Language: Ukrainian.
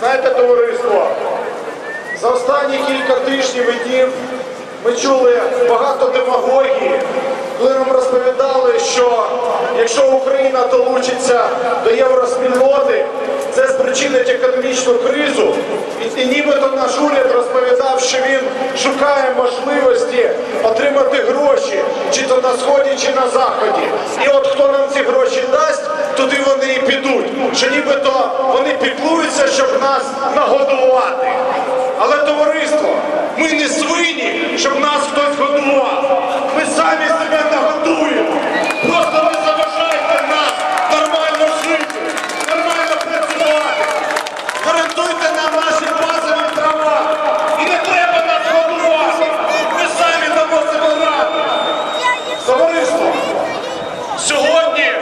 товариство. За останні кілька тижнів і днів ми чули багато демагогії, коли нам розповідали, що якщо Україна долучиться до євроспільноти, це спричинить економічну кризу. І, нібито наш уряд розповідав, що він шукає можливості отримати гроші, чи то на сході, чи на заході. І от хто нам ці гроші дасть, туди вони і підуть. Що нібито вони нагодувати. Але товариство, ми не свині, щоб нас хтось годував. Ми самі себе нагодуємо. Просто ви заважаєте нам нормально жити, нормально працювати. Гарантуйте нам наші базові права. І не треба нас годувати. Ми самі дамо себе раду. Товариство, сьогодні